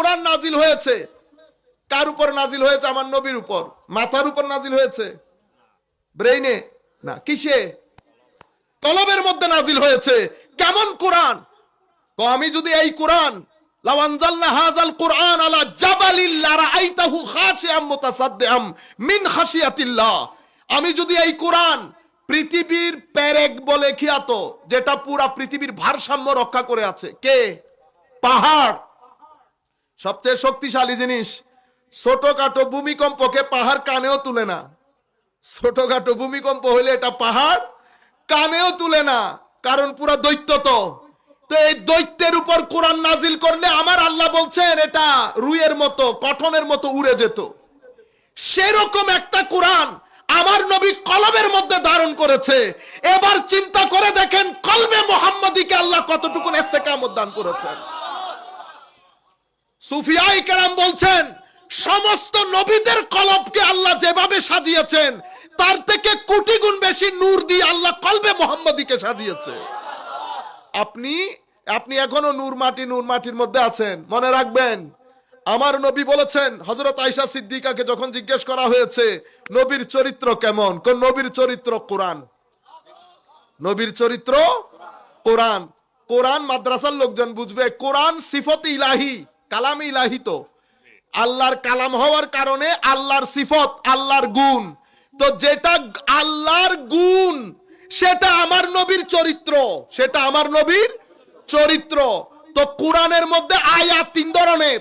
কোরআন নাজিল হয়েছে। কার উপর নাজিল হয়েছে? আমার নবীর উপর। মাথার উপর নাজিল হয়েছে? ব্রেইনে? না, কিসে? কলবের মধ্যে নাজিল হয়েছে। কেমন কোরআন? তো আমি যদি এই কোরআন লাও আনজালনা হাযাল কোরআন আলা জাবালিল লারাআইতাহু খাশিআম মুতাসাদ্দিআম মিন খাশিয়াতিল্লাহ। আমি যদি এই কোরআন পৃথিবীর পেরেক বলে খিয়াত, যেটা পুরা পৃথিবীর ভারসাম্য রক্ষা করে আছে, কে? পাহাড়। সবচেয়ে শক্তিশালী জিনিস, ছোটখাটো ভূমিকম্পকে পাহাড় কানেও তুলে না। ছোটখাটো ভূমিকম্প হইলে এটা পাহাড় কানেও তুলে না, কারণ পুরা দৈত্য তো। তো এই দৈত্যের উপর কোরআন নাজিল করলে আমার আল্লাহ বলছেন এটা রুইয়ের মতো কঠনের মতো উড়ে যেত। সেরকম একটা কোরআন আমার নবী কলবের মধ্যে ধারণ করেছে। এবার চিন্তা করে দেখেন কলবে মোহাম্মদীকে আল্লাহ কতটুকু ইস্তেকামত দান করেছেন। সুফিয়াই কেরাম বলছেন, সমস্ত নবীদের কলবকে আল্লাহ যেভাবে সাজিয়েছেন, তার থেকে কোটি গুণ বেশি নূর দিয়ে আল্লাহ কলবে মোহাম্মদীকে সাজিয়েছে। আপনি আপনি এখনও নূর মাটি, নূর মাটির মধ্যে আছেন, মনে রাখবেন, আমার নবী বলেছেন হজরত আইসা সিদ্দিকাকে যখন জিজ্ঞেস করা হয়েছে, নবীর চরিত্র কেমন? কোন, নবীর চরিত্র কোরআন। নবীর চরিত্র কোরআন। কোরআন মাদ্রাসার লোকজন বুঝবে, কোরআন সিফত ইলাহি। কালাম ইলাহি তো। আল্লাহর কালাম হওয়ার কারণে আল্লাহর সিফত, আল্লাহর গুণ। তো যেটা আল্লাহর গুণ, সেটা আমার নবীর চরিত্র, সেটা আমার নবীর চরিত্র। তো কোরআনের মধ্যে আয়াত তিন ধরনের।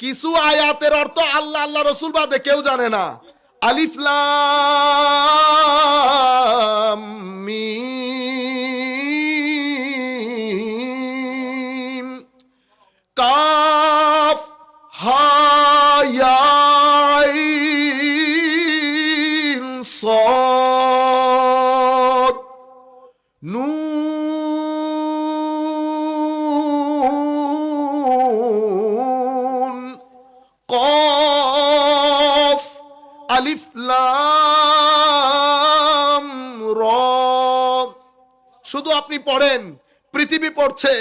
কিছু আয়াতের অর্থ আল্লাহ আল্লাহ রসুল বাদে কেউ জানে না। আলিফ লাম, মিম। আলিফ লাম র। শুধু আপনি পড়েন, পৃথিবী পড়ছে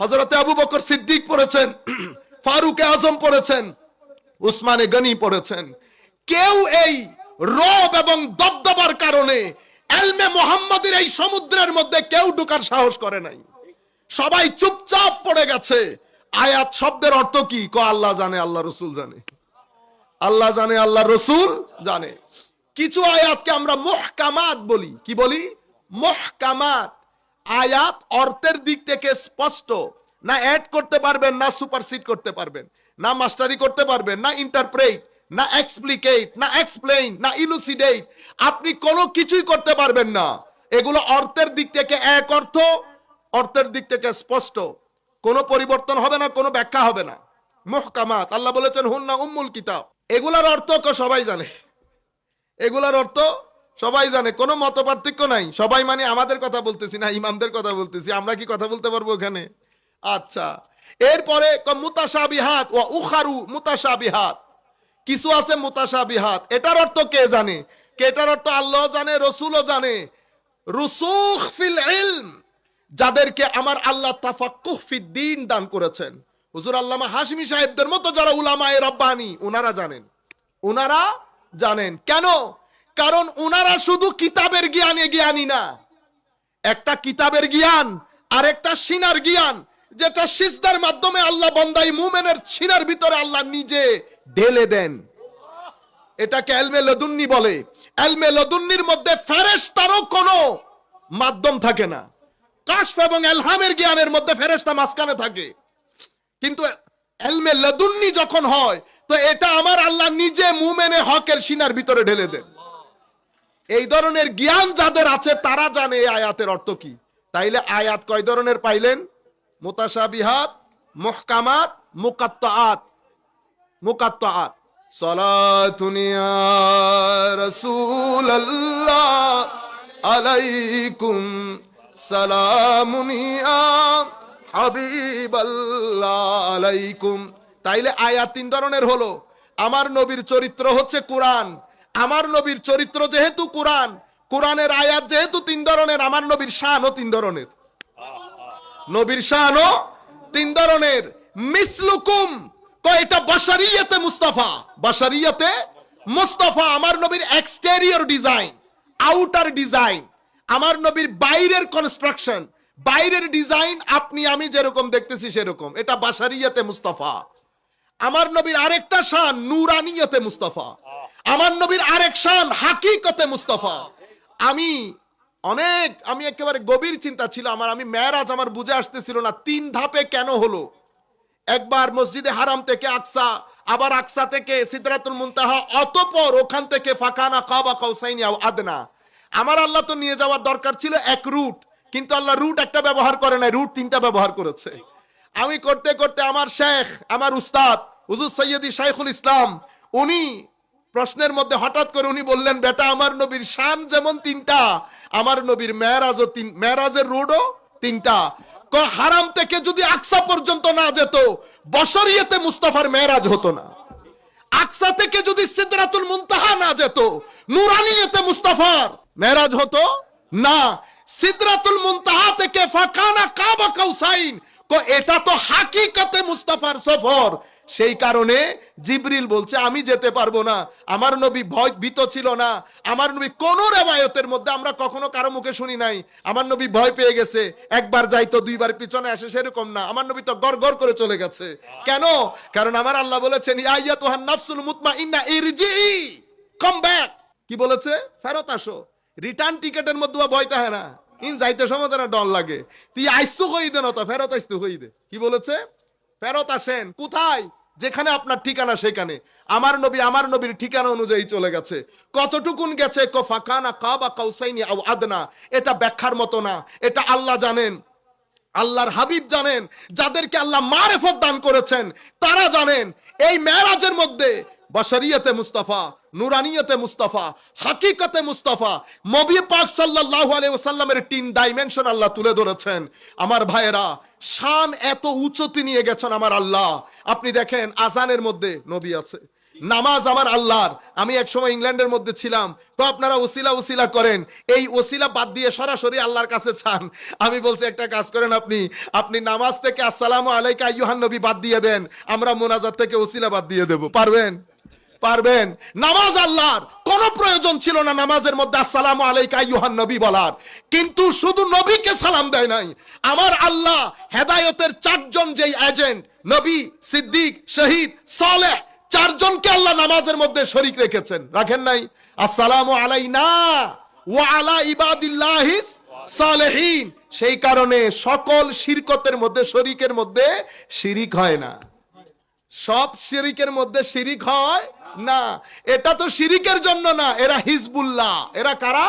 হজরতে আবু বকর সিদ্দিক পড়েছেন, ফারুক আজম পড়েছেন, উসমানে গনি পড়েছেন। কেউ এই রব এবং দবদবার কারণে এলমে মোহাম্মদের এই সমুদ্রের মধ্যে কেউ ঢুকার সাহস করে নাই। সবাই চুপচাপ পড়ে গেছে। আয়াত শব্দের অর্থ কি? ক আল্লাহ জানে, আল্লাহ রসুল জানে। আল্লাহ জানে, আল্লাহ রসুল জানে। কিছু আয়াতকে আমরা মহকামাত বলি। কি বলি? মহকামাত। আয়াত অর্থের দিক থেকে স্পষ্ট। না অ্যাড করতে পারবেন, না সুপারসিড করতে পারবেন। না মাস্টারি করতে পারবেন, না ইন্টারপ্রেট না এক্সপ্লিকেট না এক্সপ্লেইন না ইলুসিডেট আপনি কোনো কিছুই করতে পারবেন না। এগুলো অর্থের দিক থেকে এক অর্থ, অর্থের দিক থেকে স্পষ্ট। কোনো পরিবর্তন হবে না, কোনো ব্যাখ্যা হবে না। মহকামাত। আল্লাহ বলেছেন, হুন্না উম্মুল কিতাব। এগুলার অর্থ সবাই জানে। এগুলার অর্থ সবাই জানে। কোনো মত পার্থক্য নাই। সবাই মানে আমাদের কথা বলতেছি না, ইমামদের কথা বলতেছি। আমরা কি কথা বলতে পারব ওখানে? আচ্ছা। এরপরে মুতাসাবিহাত ও উখারু মুতাসাবিহাত কিছু আছে মুতাসাবিহাত এটার অর্থ কে জানে? কে এটার অর্থ আল্লাহ জানে, রসুলও জানে। রুসুখ ফিল ইলম। যাদেরকে আমার আল্লাহ তাফাক্কুহ ফিদ্দিন দান করেছেন। হুজুর আল্লামা হাশমি সাহেবদের মতো যারা উলামায়ে রব্বানি ওনারা জানেন। ওনারা জানেন। কেন? কারণ ওনারা শুধু কিতাবের জ্ঞানে জ্ঞানী না। একটা কিতাবের জ্ঞান আর একটা সিনার জ্ঞান, যেটা সিজদার মাধ্যমে আল্লাহ বন্দাই মুমেনের সিনার ভিতরে আল্লাহ নিজে ঢেলে দেন। এটাকে এলমে লদুন্নি বলে। এলমে লদুন্নির মধ্যে ফেরেশতারও কোনো মাধ্যম থাকে না। কাশফ এবং এলহামের জ্ঞানের মধ্যে ফেরেশতা মাঝখানে থাকে। কিন্তু এলমে লদুন্নি যখন হয়, তো এটা আমার আল্লাহ নিজে মুমেনে হকের সিনার ভিতরে ঢেলে দেন। এই ধরনের জ্ঞান যাদের আছে, তারা জানে এই আয়াতের অর্থ কি। তাইলে আয়াত কয় ধরনের পাইলেন? মোতাসাবিহাত মুহকামাত, মুকাত্তাআত। মুকাত্তাআত। সালাতুন ইয়া রাসূলাল্লাহ আলাইকুম সালামুন হাবিবাল্লাহ আলাইকুম। তাইলে আয়াত তিন ধরনের হলো। আমার নবীর চরিত্র হচ্ছে কোরআন। আমার নবীর চরিত্র যেহেতু কোরআন, কোরআনের আয়াত যেহেতু তিন ধরনের, আমার নবীর শানও তিন ধরনের। নবীর শানও তিন ধরনের। মিসলুকুম এটা বাশারিয়াতে মুস্তাফা। বাশারিয়াতে মুস্তাফা, আমার নবীর এক্সটেরিয়র ডিজাইন আউটার ডিজাইন আমার নবীর বাইরের কনস্ট্রাকশন বাইরের ডিজাইন আপনি, আমি যেরকম দেখতেছি সেরকম। এটা বাশারিয়াতে মুস্তাফা। আমার নবীর আরেকটা শান, নুরানিয়তে মুস্তাফা। আমার নবীর আরেক শান, হাকিকতে মুস্তাফা। আমি অনেক, আমি একেবারে গভীর চিন্তা ছিল, আমার, আমি মেয়ারাজ আমার বুঝে আসতেছিল না, তিন ধাপে কেন হলো? একবার মসজিদে হারাম থেকে আকসা, আবার আকসা থেকে সিদরাতুল মুনতাহা, অতপর ওখান থেকে ফাঁকানা কাবা কাউসাইনি আদনা। আমার আল্লাহ তো নিয়ে যাওয়ার দরকার ছিল এক রুট। কিন্তু আল্লাহ রুট একটা ব্যবহার করে না রুট তিনটা ব্যবহার করেছে। আমি করতে করতে আমার শেখ, আমার উস্তাদ, হুজুর সৈয়দি শাইখুল ইসলাম, উনি প্রশ্নের মধ্যে হঠাৎ করে উনি বললেন, বেটা, আমার নবীর শান যেমন তিনটা, আমার নবীর মেয়ারাজও তিন, মেয়ারাজের রোডও তিনটা। হারাম থেকে যদি আকসা পর্যন্ত না যেত বসরিয়েতে মুস্তাফার মেয়ারাজ হতো না। আকসা থেকে যদি সিদরাতুল মুনতাহা না যেত, নুরানিয়তে মুস্তাফার মেরাজ হতো না। সিদরাতুল মুনতাহা থেকে ফাকানা কাবা কাউসাইন। কো, এটা তো হাকিকতে মুস্তাফার সফর। সেই কারণে জিবরিল বলছে, আমি যেতে পারব না। আমার নবী ভয়, ভীত ছিল না। আমার নবী কোন রেবায়তের মধ্যে আমরা কখনো কারও মুখে শুনি নাই। আমার নবী ভয় পেয়ে গেছে। একবার যাইতো দুইবার পিছনে আসে, সেরকম না। আমার নবী তো গড় গড় করে চলে গেছে। কেন? কারণ আমার আল্লাহ বলেছেন, ইয়া তুহান নাফসুল মুতমা ইন্না ইরজি কাম ব্যাক কি বলেছে? ফেরত আসো। রিটার্ন টিকেটের মধ্যে ভয় থাকে না। ইন যাইতে সময় না ডর লাগে। তুই আইসু কই দে না তো ফেরত আইসু কই দে। কি বলেছে? ফেরত আসেন, কোথায়? যেখানে আপনার ঠিকানা সেখানে। আমার নবী, আমার নবীর ঠিকানা অনুযায়ী চলে গেছে। কতটুকুন গেছে? কফাকানা কাবা কাউসাইনি আও আদনা। এটা ব্যাখ্যার মতো না। এটা আল্লাহ জানেন। আল্লাহর হাবিব জানেন। যাদেরকে আল্লাহ মারেফত দান করেছেন, তারা জানেন। এই মেরাজের মধ্যে বশরিয়তে মুস্তাফা, নুরানিয়তে মুস্তাফা, হাকিকতে মুস্তাফা, নবী পাক সাল্লাল্লাহু আলাইহি ওয়াসাল্লামের তিন ডাইমেনশন আল্লাহ তুলে ধরেছেন। আমার ভাইয়েরা, শান এত উচ্চতে নিয়ে গেছেন আমার আল্লাহ। আপনি দেখেন, আজানের মধ্যে নবী আছে। নামাজ আমার আল্লাহর। আমি এক সময় ইংল্যান্ডের মধ্যে ছিলাম। তো আপনারা ওসিলা ওসিলা করেন। এই ওসিলা বাদ দিয়ে সরাসরি আল্লাহর কাছে চান। আমি বলছি, একটা কাজ করেন আপনি। আপনি নামাজ থেকে আসসালামু আলাইকা আইয়ুহান নবী বাদ দিয়ে দেন। আমরা মোনাজার থেকে ওসিলা বাদ দিয়ে দেব। পারবেন? পারবেন। নামাজ আল্লাহর। কোনো প্রয়োজন ছিল না নামাজের মধ্যে আসসালামু আলাইকা আইয়ুহান নবী বলার। কিন্তু শুধু নবীকে সালাম দেয় নাই। আমার আল্লাহ হেদায়েতের চারজন যেই এজেন্ট নবী, সিদ্দিক, শহীদ, সালেহ, চারজনকে আল্লাহ নামাজের মধ্যে শরিক রেখেছেন। রাখেন নাই? আসসালামু আলাইনা ওয়া আলা ইবাদিল্লাহিস সালেহিন। সেই কারণে সকল শিরকতের মধ্যে, শরিকের মধ্যে শিরিক হয় না। সব শিরিকের মধ্যে শিরিক হয় না, এটা তো শিরিকের জন্য না, এরা হিজবুল্লাহ। এরা কারা?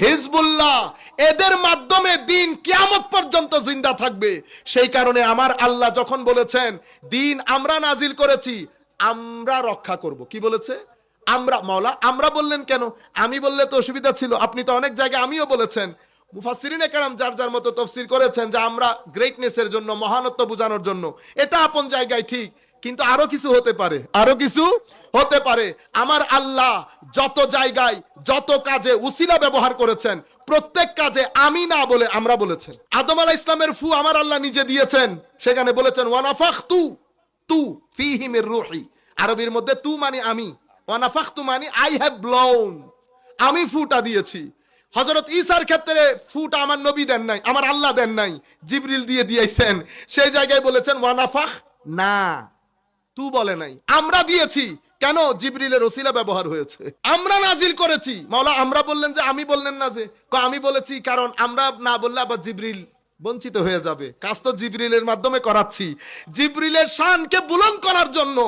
হিজবুল্লাহ। এদের মাধ্যমে দিন কিয়ামত পর্যন্ত জিন্দা থাকবে। সেই কারণে আমার আল্লাহ যখন বলেছেন, দিন আমরা নাজিল করেছি, আমরা রক্ষা করব। কি বলেছে? আমরা, মাওলা, আমরা বললেন কেন? আমি বললে তো অসুবিধা ছিল। আপনি তো অনেক জায়গায় আমিও বলেছেন। মুফাসসিরিনে কেরাম যার যার মতো তফসির করেছেন যে আমরা গ্রেটনেসের জন্য, মহানত্ব বোঝানোর জন্য। এটা আপন জায়গায় ঠিক, কিন্তু আরও কিছু হতে পারে। আরও কিছু হতে পারে। আমার আল্লাহ যত জায়গায়, যত কাজে উসিলা ব্যবহার করেছেন, প্রত্যেক কাজে আমি না বলে আমরা বলেছেন। আদম আলাহ ইসলামের ফু আমার আল্লাহ নিজে দিয়েছেন। সেখানে বলেছেন ওয়ানাফাখ তু তু ফিহিমের রুহি। আরবির মধ্যে তু মানে আমি ওয়ানাফাখ তু মানে আই হ্যাভ ব্লাউন আমি ফুটা দিয়েছি। হজরত ইসার ক্ষেত্রে ফুট আমার নবী দেন নাই, আমার আল্লাহ দেন নাই, জিবরিল দিয়ে দিয়েছেন। সেই জায়গায় বলেছেন ওয়ানাফাহ না, তু বলে নাই। আমরা দিয়েছি, কেন জিবরিলের ওসিলা ব্যবহার হয়েছে? আমরা নাজিল করেছি। মাওলা, আমরা বললেন যে, আমি বললেন না যে আমি বলেছি, কারণ আমরা না বললে আবার জিবরিল বঞ্চিত হয়ে যাবে। কাজ তো জিবরিলের মাধ্যমে করাচ্ছি। জিবরিলের শানকে বুলন্দ করার জন্য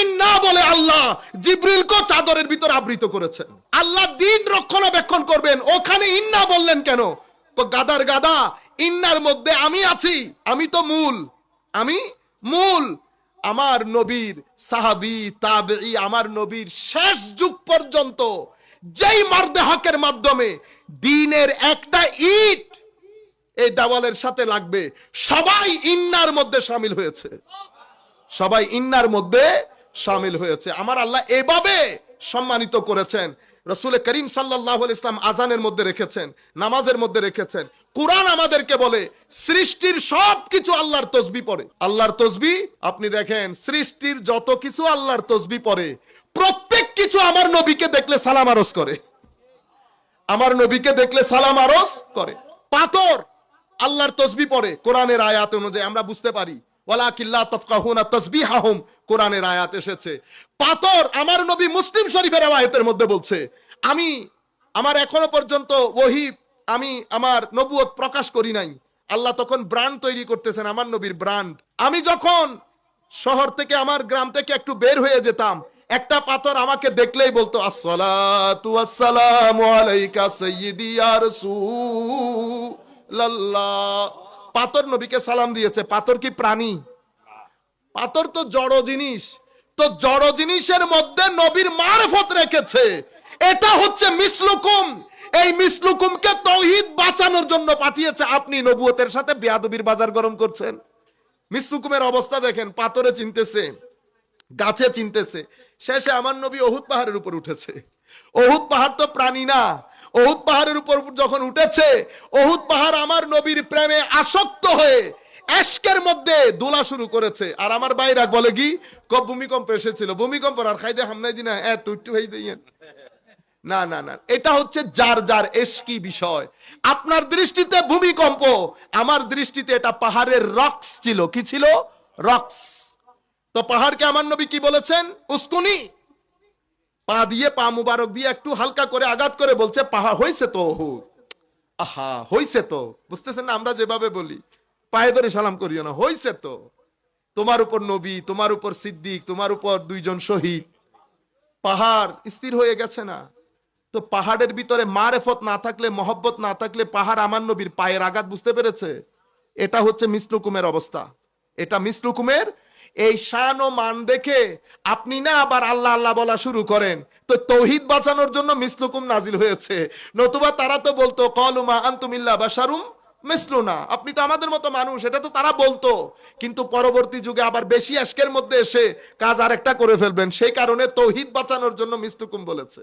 ইন্না বলে আল্লাহ জিবরিলকে চাদরের ভিতর আবৃত করেছেন। আল্লাহ দিন রক্ষণাবেক্ষণ করবেন। ওখানে ইন্না বললেন কেন? তো গাদার গাদা, ইন্নার মধ্যে আমি আছি, আমি তো মূল, আমি মূল। আমার নবীর সাহাবি তাবেই আমার নবীর শেষ যুগ পর্যন্ত যেই মারদে হকের মাধ্যমে দিনের একটা এই দেওয়ালের সাথে লাগবে। সবাই ইন্নার মধ্যে সামিল হয়েছে। সবাই ইন্নার মধ্যে সামিল হয়েছে। আমার আল্লাহ এভাবে সম্মানিত করেছেন। রসুল করিম সাল্লাহ ইসলাম আজানের মধ্যে রেখেছেন, নামাজের মধ্যে রেখেছেন। কোরআন আমাদেরকে বলে, সৃষ্টির সব কিছু আল্লাহর তসবি পড়ে। আল্লাহর তসবি, আপনি দেখেন, সৃষ্টির যত কিছু আল্লাহর তসবি পড়ে। প্রত্যেক কিছু আমার নবীকে দেখলে সালাম আরস করে। আমার নবীকে দেখলে সালাম আরস করে। পাথর আল্লাহর তসবি পড়ে কোরআনের আয়াত অনুযায়ী, আমরা বুঝতে পারি। কিল্লা তসবিহাহুম, কোরআনের আয়াত এসেছে। পাথর আমার নবী মুসলিম শরীফের আয়াতের মধ্যে বলছে, আমি, আমার এখনও পর্যন্ত ওহি, আমি আমার নবুয়ত প্রকাশ করি নাই। আল্লাহ তখন ব্র্যান্ড তৈরি করতেছেন, আমার নবীর ব্র্যান্ড আমি যখন শহর থেকে আমার গ্রাম থেকে একটু বের হয়ে যেতাম, একটা পাথর আমাকে দেখলেই বলতো, আসসালাতু আসসালামু আলাইকা সাইয়্যিদি ইয়া রাসূলাল্লাহ পাথর নবীকে সালাম দিয়েছে। পাথর কি প্রাণী? পাথর তো জড় জিনিস। তো জড় জিনিসের মধ্যে নবীর মারফত রেখেছে। এটা হচ্ছে মিসলুকুম। এই মিসলুকুমকে তৌহিদ বাঁচানোর জন্য পাঠিয়েছে। আপনি নবুয়তের সাথে বেয়াদবির বাজার গরম করছেন। মিসলুকুমের অবস্থা দেখেন, পাথরে চিনতেছে, গাছে চিনতেছে। শেষে আমার নবী অহুদ পাহাড়ের উপর উঠেছে। অহুদ পাহাড় তো প্রাণী না। অহুদ পাহাড়ের উপর যখন উঠেছে অহুদ পাহাড় আমার নবীর প্রেমে আসক্ত হয়ে এশকের মধ্যে দোলা শুরু করেছে। আর আমার বাইরা বলে কি ভূমিকম্প এসেছিল। ভূমিকম্প আর খাইদে হামনাই দিনা, এ, তুই একটু হয়ে দিয়েন না না না, এটা হচ্ছে যার যার এশকি বিষয়। আপনার দৃষ্টিতে ভূমিকম্প, আমার দৃষ্টিতে এটা পাহাড়ের রক্স ছিল। কি ছিল? রক্স। তো পাহাড়কে আমার নবী কি বলেছেন? উস্কুনি। পা দিয়ে পা মুবারক দিয়ে একটু হালকা করে আঘাত করে বলছে, পাহা হয়েছে তো আহা, হইছে তো। বুঝতেছেন না, আমরা যেভাবে বলি। পায়ে ধরে সালাম করিও না, হইছে তো। তোমার উপর নবী, তোমার উপর সিদ্দিক, তোমার উপর দুইজন শহীদ। পাহাড় স্থির হয়ে গেছে না। তো পাহাড়ের ভিতরে মারেফত না থাকলে, মহব্বত না থাকলে পাহাড় আমার নবীর পায়ের আঘাত, বুঝতে পেরেছে? এটা হচ্ছে মিসলুকুমের অবস্থা। এটা মিসলুকুমের এই শান ও মান দেখে আপনি না আবার আল্লাহ আল্লাহ বলা শুরু করেন। তো তৌহিদ বাঁচানোর জন্য মিসলুকুম নাজিল হয়েছে। নতুবা তারা তো বলতো কলুমা আন্তুমিল্লা বাসারুম মিসলুনা। আপনি তো আমাদের মতো মানুষ, এটা তো তারা বলতো। কিন্তু পরবর্তী যুগে আবার বেশি আজকের মধ্যে এসে কাজ আরেকটা করে ফেলবেন। সেই কারণে তৌহিদ বাঁচানোর জন্য মিসলুকুম বলেছে।